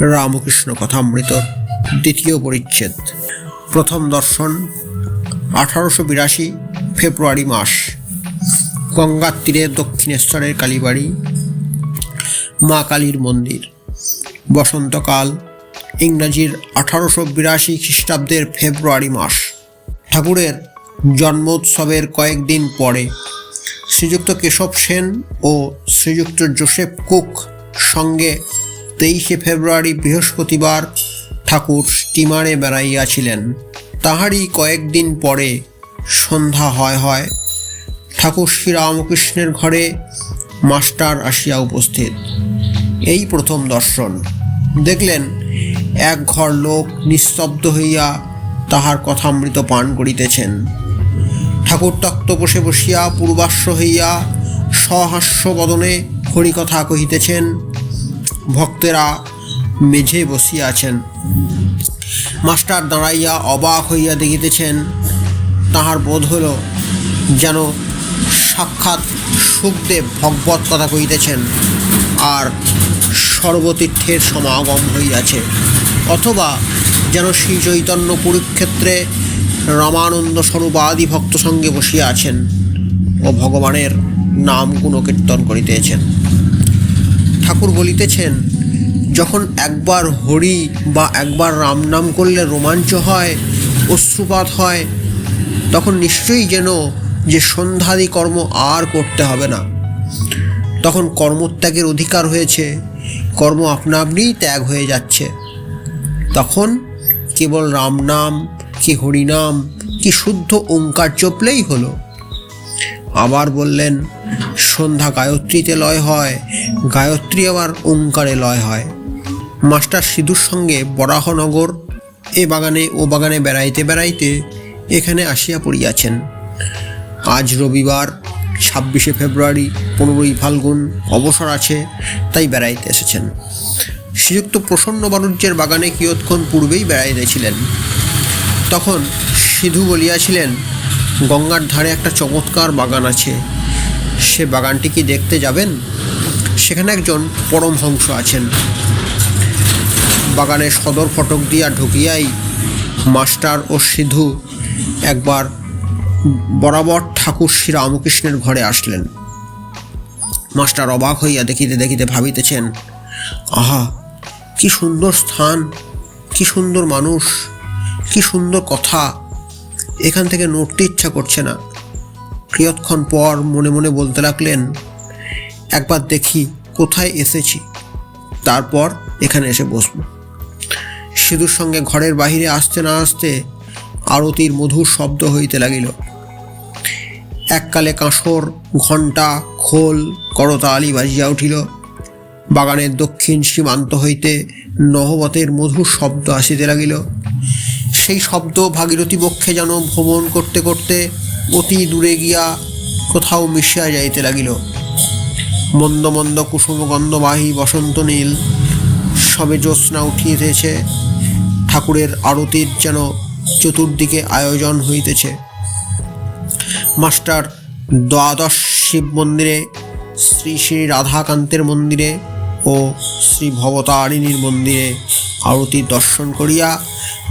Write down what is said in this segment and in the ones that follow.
রামকৃষ্ণ কথামৃত, দ্বিতীয় পরিচ্ছেদ, প্রথম দর্শন, আঠারোশো বিরাশি, ফেব্রুয়ারি মাস গঙ্গার তীরে দক্ষিণেশ্বরের কালীবাড়ি, মা কালীর মন্দির, বসন্তকাল, ইংরাজির আঠারোশো বিরাশি খ্রিস্টাব্দের ফেব্রুয়ারি মাস। ঠাকুরের জন্মোৎসবের কয়েকদিন পরে শ্রীযুক্ত কেশব সেন ও শ্রীযুক্ত জোসেফ কুক সঙ্গে তেইশে ফেব্রুয়ারি বৃহস্পতিবার ঠাকুর স্টিমারে বেড়াইয়াছিলেন। তাহারই কয়েকদিন পরে সন্ধ্যা হয় হয় ঠাকুর শ্রীরামকৃষ্ণের ঘরে মাস্টার আসিয়া উপস্থিত। এই প্রথম দর্শন। দেখলেন এক ঘর লোক নিস্তব্ধ হইয়া তাহার কথামৃত পান করিতেছেন। ঠাকুর তক্ত বসে বসিয়া পূর্বাশ্ব হইয়া সহাস্য বদনে হরিকথা কহিতেছেন ভক্তেরা মেঝে বসিয়া আছেন। মাস্টার দাঁড়াইয়া অবাক হইয়া দেখিতেছেন, তাহার বোধ হল যেন সাক্ষাৎ সুখদেব ভগবত কথা কহিতেছেন আর সর্বতীর্থের সমাগম হইয়াছে। অথবা যেন শ্রী চৈতন্য পুরুক্ষেত্রে রামানন্দ স্বরূপ আদি ভক্ত সঙ্গে বসিয়া আছেন ও ভগবানের নাম গুণকীর্তন করিতেছেন। ঠাকুর বলিতেছেন, যখন একবার হরি বা একবার রাম নাম করলে রোমাঞ্চ হয়, অশ্রুপাত হয়, তখন নিশ্চয়ই যেন যে সন্ধ্যাদি কর্ম আর করতে হবে না। তখন কর্মত্যাগের অধিকার হয়েছে, কর্ম আপনা ত্যাগ হয়ে যাচ্ছে। তখন কেবল রাম নাম, কি হরিনাম কি শুদ্ধ ওঙ্কার চপলেই হলো। আবার বললেন সন্ধ্যা গায়ত্রীতে লয় হয়, গায়ত্রী আবার ওঙ্কারে লয় হয়। মাস্টার সিধুর সঙ্গে বরাহনগর, এ বাগানে ও বাগানে বেড়াইতে বেড়াইতে এখানে আসিয়া পড়িয়াছেন। আজ রবিবার, ছাব্বিশে ফেব্রুয়ারি, পনেরোই ফাল্গুন অবসর আছে, তাই বেড়াইতে এসেছেন। শ্রীযুক্ত প্রসন্ন বাণিজ্যের বাগানে কিয়ৎক্ষণ পূর্বেই বেড়াইতেছিলেন। তখন সিধু বলিয়াছিলেন, গঙ্গার ধারে একটা চমৎকার বাগান আছে সে বাগানটি কি দেখতে যাবেন? সেখানে একজন পরমহংস আছেন। বাগানে সদর ফটক দিয়া ঢুকিয়াই মাস্টার ও সিধু একবার বরাবর ঠাকুর শ্রী রামকৃষ্ণের ঘরে আসলেন। মাস্টার অবাক হইয়া দেখিতে দেখিতে ভাবিতেছেন, আহা, কি সুন্দর স্থান, কি সুন্দর মানুষ, কি সুন্দর কথা। এখান থেকে নড়তে ইচ্ছা করছে না। কিয়ৎক্ষণ পর মনে মনে বলতে লাগলেন, একবার দেখি কোথায় এসেছি। তারপর এখানে এসে বসব। সিধুর সঙ্গে ঘরের বাহিরে আসতে না আসতে আরতির মধুর শব্দ হইতে লাগিল। এককালে কাঁসর, ঘণ্টা, খোল, করতালি বাজিয়া উঠিল। বাগানের দক্ষিণ সীমান্ত হইতে নহবতের মধুর শব্দ আসিতে লাগিল। সেই শব্দ ভাগীরথী বক্ষে যেন ভ্রমণ করতে করতে অতি দূরে গিয়া কোথাও মিশিয়া যাইতে লাগিল। মন্দ মন্দ কুসুম গন্ধবাহী বসন্ত নীল, সবে জ্যোৎস্না উঠিতেছে, ঠাকুরের আরতির যেন চতুর্দিকে আয়োজন হইতেছে। মাস্টার দ্বাদশ শিব মন্দিরে, শ্রী শ্রী রাধাকান্তের মন্দিরে ও শ্রী ভবতারিণীর মন্দিরে আরতি দর্শন করিয়া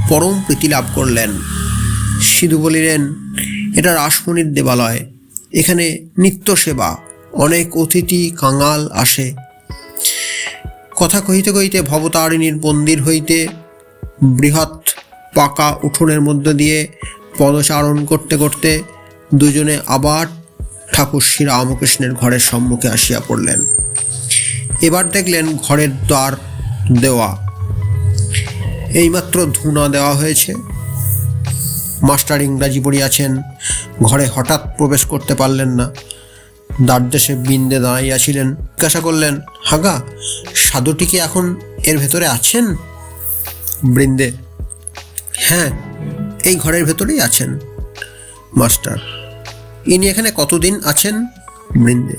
পরম প্রীতি লাভ করলেন। সিধু বলিলেন এটা রাসমণির দেবালয়। এখানে নিত্য সেবা, অনেক অতিথি কাঙাল আসে। কথা কহিতে কহিতে ভবতারিণীর মন্দির হইতে বৃহৎ পাকা উঠোনের মধ্যে দিয়ে পদচারণ করতে করতে দুজনে আবার ঠাকুর শ্রী রামকৃষ্ণের ঘরের সম্মুখে আসিয়া পড়লেন। এবার দেখলেন ঘরের দ্বার দেওয়া। এইমাত্র ধুনা দেওয়া হয়েছে। মাস্টার ইংরাজি পড়িয়াছেন, ঘরে হঠাৎ প্রবেশ করতে পারলেন না। দ্বারদেশে বিন্দে দাঁড়াইয়াছিলেন, জিজ্ঞাসা করলেন, হাগা, সাধুটি কি এখন এর ভেতরে আছেন? বৃন্দে হ্যাঁ এই ঘরের ভেতরেই আছেন, মাস্টার। ইনি এখানে কতদিন আছেন? বৃন্দে,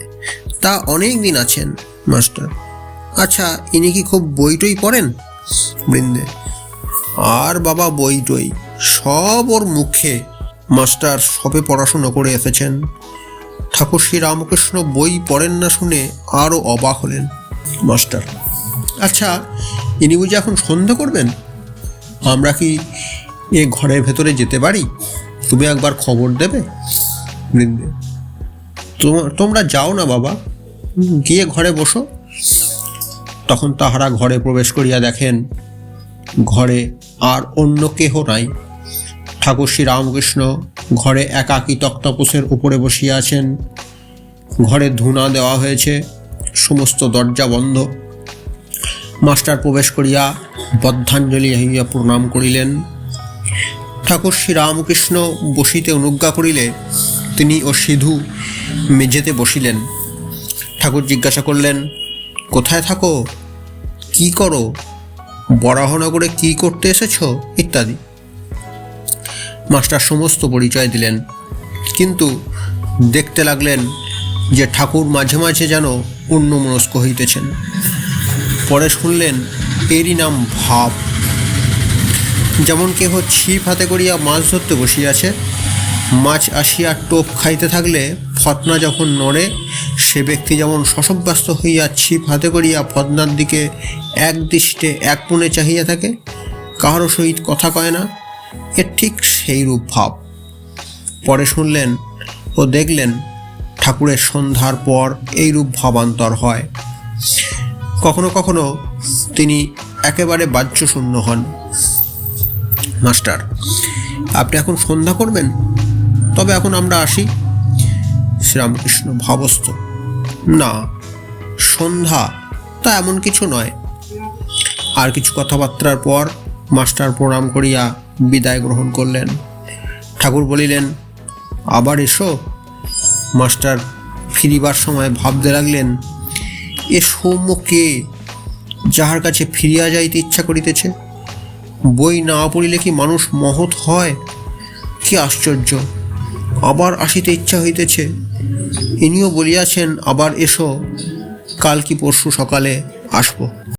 তা অনেক দিন আছেন, মাস্টার। আচ্ছা ইনি কি খুব বই টই পড়েন? বৃন্দে, আর বাবা বই টই সব ওর মুখে মাস্টার সবে পড়াশুনো করে এসেছেন। ঠাকুর শ্রী রামকৃষ্ণ বই পড়েন না শুনে আরও অবাক হলেন মাস্টার। আচ্ছা ইনি বুঝি এখন সন্ধ্যা করবেন? আমরা কি এ ঘরের ভেতরে যেতে পারি? তুমি একবার খবর দেবে? বৃন্দে। তোমা- তোমরা যাও না বাবা, গিয়ে ঘরে বসো। তখন তাহারা ঘরে প্রবেশ করিয়া দেখেন, ঘরে আর অন্য কেহ নাই। ঠাকুর শ্রী রামকৃষ্ণ ঘরে একাকী তক্তাপোষের উপরে বসিয়া আছেন। ঘরে ধুনা দেওয়া হয়েছে, সমস্ত দরজা বন্ধ। মাস্টার প্রবেশ করিয়া বদ্ধাঞ্জলি হইয়া প্রণাম করিলেন। ঠাকুর শ্রী রামকৃষ্ণ বসিতে অনুজ্ঞা করিলে তিনি ও সিধু মেঝেতে বসিলেন। ঠাকুর জিজ্ঞাসা করলেন, কোথায় থাকো? কি করো? বরাহনগরে কি করতে এসেছ? ইত্যাদি। মাস্টার সমস্ত পরিচয় দিলেন। কিন্তু দেখতে লাগলেন যে ঠাকুর মাঝে মাঝে যেন অন্যমনস্ক হইতেছেন। পরে শুনলেন এরই নাম ভাব। যেমন কেহ ছিপ হাতে করিয়া মাছ ধরতে বসিয়াছে, মাছ আসিয়া টোপ খাইতে থাকলে ফতনা যখন নড়ে, সে ব্যক্তি যেমন শশব্যস্ত হইয়া ছিপ হাতে করিয়া ফতনার দিকে এক দৃষ্টে এক মনে চাহিয়া থাকে কাহারও সহিত কথা কয় না। এর ঠিক সেই রূপ ভাব। পরে শুনলেন ও দেখলেন ঠাকুরের সন্ধ্যার পর এই রূপ ভাবান্তর হয়। কখনো কখনো তিনি একেবারে বাহ্যশূন্য হন। মাস্টার, আপনি এখন সন্ধ্যা করবেন? তবে এখন আমরা আসি। শ্রীরামকৃষ্ণ ভাবস্থ, না, সন্ধ্যা তা এমন কিছু নয়। আর কিছু কথাবার্তার পর মাস্টার প্রণাম করিয়া বিদায় গ্রহণ করলেন। ঠাকুর বলিলেন, আবার এসো। মাস্টার ফিরিবার সময় ভাবতে লাগলেন এ সৌম্য কে যাহার কাছে ফিরিয়া যাইতে ইচ্ছা করিতেছে। বই না পড়িলে কি মানুষ মহৎ হয়? কি আশ্চর্য! আবার আসিতে ইচ্ছা হইতেছে। ইনিও বলিয়াছেন, আবার এসো, কাল কি পরশু সকালে আসব।